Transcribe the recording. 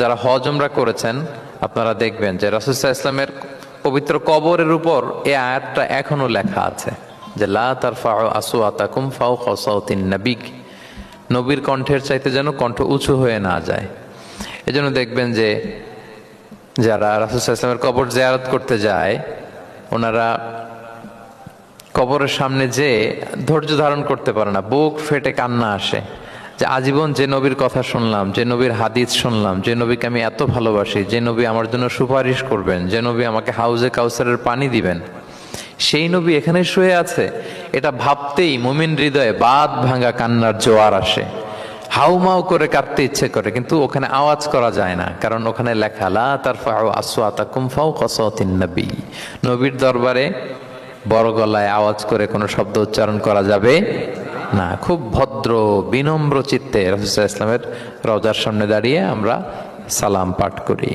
যারা হজ উমরা করেছেন, আপনারা দেখবেন যে রাসুসাহ ইসলামের পবিত্র কবরের উপর এই আয়াতটা এখনও লেখা আছে যে ফাও আসু আতাকুম নাবিক নবীর কণ্ঠের চাইতে যেন কণ্ঠ উঁচু হয়ে না যায়। এজন্য দেখবেন যে, যারা রাসুসাহ ইসলামের কবর জেয়ারত করতে যায়, ওনারা কবরের সামনে যে ধৈর্য ধারণ করতে পারে না, বুক ফেটে কান্না আসে। যে আজীবন যে নবীর কথা শুনলাম, যে নবীর হাদিস শুনলাম, যে নবীকে আমি এত ভালোবাসি, যে নবী আমার জন্য সুপারিশ করবেন, যে নবী আমাকে হাউজে কাউসারের পানি দিবেন। সেই নবী এখানে শুয়ে আছে। এটা ভাবতেই মুমিন হৃদয়ে বাদ ভাঙা কান্নার জোয়ার আসে। হাউমাউ করে কাঁদতে ইচ্ছে করে, কিন্তু ওখানে আওয়াজ করা যায় না, কারণ ওখানে লেখা, লা তার ফাও আসওয়াতা কুমফাও কসতিন নবী। নবীর দরবারে বড় গলায় আওয়াজ করে কোনো শব্দ উচ্চারণ করা যাবে না খুব ভদ্র বিনম্র চিত্তে রসুল ইসলামের রজার সামনে দাঁড়িয়ে আমরা সালাম পাঠ করি।